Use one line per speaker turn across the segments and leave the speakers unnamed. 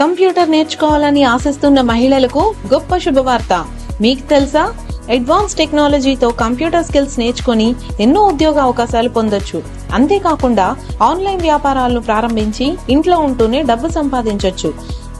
Computer నేర్చుకోవాలని ఆశిస్తున్న మహిళలకు గొప్ప శుభవార్త. మీకు తెలుసా? అడ్వాన్స్ టెక్నాలజీతో కంప్యూటర్ స్కిల్స్ నేర్చుకుని ఎన్నో ఉద్యోగ అవకాశాలు పొందొచ్చు. అంతేకాకుండా ఆన్లైన్ వ్యాపారాలను ప్రారంభించి ఇంట్లో ఉంటూనే డబ్బు సంపాదించొచ్చు.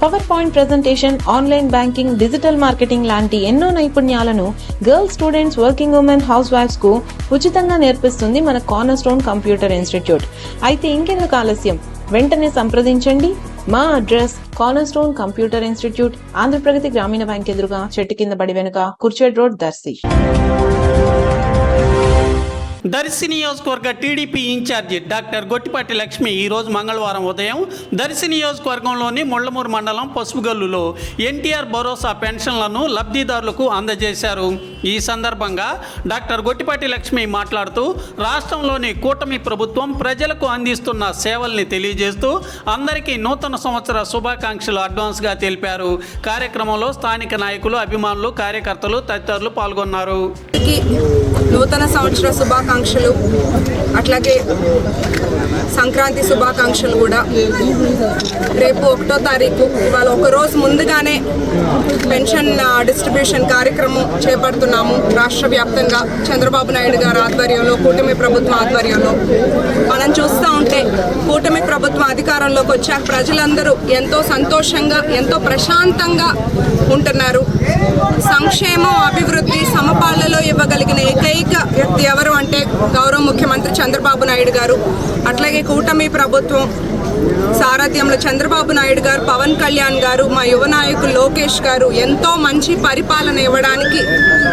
Power point presentation online banking digital marketing లాంటి ఎన్నో నైపుణ్యాలను girls students working women house వైఫ్స్కు ఉచితంగా నేర్పిస్తుంది మన కార్నర్ స్టోన్ కంప్యూటర్ ఇన్స్టిట్యూట్. అయితే ఇంకెందుకు ఆలస్యం? వెంటనే సంప్రదించండి. మా address Collar Stone computer institute Andhrapragathi Grameena bank ఎదురుగా చెట్టు కింద బడి వెనుక కుర్చేడ్ రోడ్ దర్శి.
దర్శి నియోజకవర్గ TDP in charge doctor Gottipati Lakshmi ఈరోజు మంగళవారం ఉదయం దర్శి నియోజకవర్గంలోని ముళ్ళమూరు మండలం పసుపుగల్లులో ఎన్టీఆర్ భరోసా పెన్షన్లను లబ్ధిదారులకు అందజేశారు. ఈ సందర్భంగా డాక్టర్ గొట్టిపాటి లక్ష్మి మాట్లాడుతూ రాష్ట్రంలోని కూటమి ప్రభుత్వం ప్రజలకు అందిస్తున్న సేవల్ని తెలియజేస్తూ అందరికీ నూతన సంవత్సర శుభాకాంక్షలు అడ్వాన్స్గా తెలిపారు. కార్యక్రమంలో స్థానిక నాయకులు అభిమానులు కార్యకర్తలు తదితరులు పాల్గొన్నారు.
నూతన సంవత్సర శుభాకాంక్షలు. అట్లాగే సంక్రాంతి శుభాకాంక్షలు కూడా. రేపు ఒకటో తారీఖు ఇవాళ ఒక రోజు ముందుగానే పెన్షన్ డిస్ట్రిబ్యూషన్ కార్యక్రమం చేపడుతున్నాము. రాష్ట్ర వ్యాప్తంగా చంద్రబాబు నాయుడు గారు ఆధ్వర్యంలో కూటమి ప్రభుత్వం ఆధ్వర్యంలో. మనం చూస్తూ ఉంటే కూటమి ప్రభుత్వం అధికారంలోకి వచ్చాక ప్రజలందరూ ఎంతో సంతోషంగా ఎంతో ప్రశాంతంగా ఉంటున్నారు. గౌరవ ముఖ్యమంత్రి చంద్రబాబు నాయుడు గారు అట్లాగే కూటమి ప్రభుత్వం సారథ్యంలో చంద్రబాబు నాయుడు గారు పవన్ కళ్యాణ్ గారు మా యువ నాయకులు లోకేష్ గారు ఎంతో మంచి పరిపాలన ఇవ్వడానికి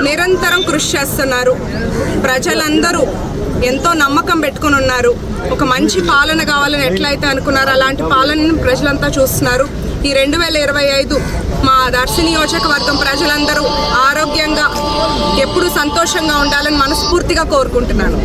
నిరంతరం కృషి చేస్తున్నారు. ప్రజలందరూ ఎంతో నమ్మకం పెట్టుకుని ఉన్నారు. ఒక మంచి పాలన కావాలని ఎట్లయితే అనుకున్నారో అలాంటి పాలనను ప్రజలంతా చూస్తున్నారు. ఈ రెండు వేల ఇరవై ఐదు మా దర్శి నియోజకవర్గం ప్రజలందరూ ఆరోగ్యంగా ఎప్పుడూ సంతోషంగా ఉండాలని మనస్ఫూర్తిగా కోరుకుంటున్నాను.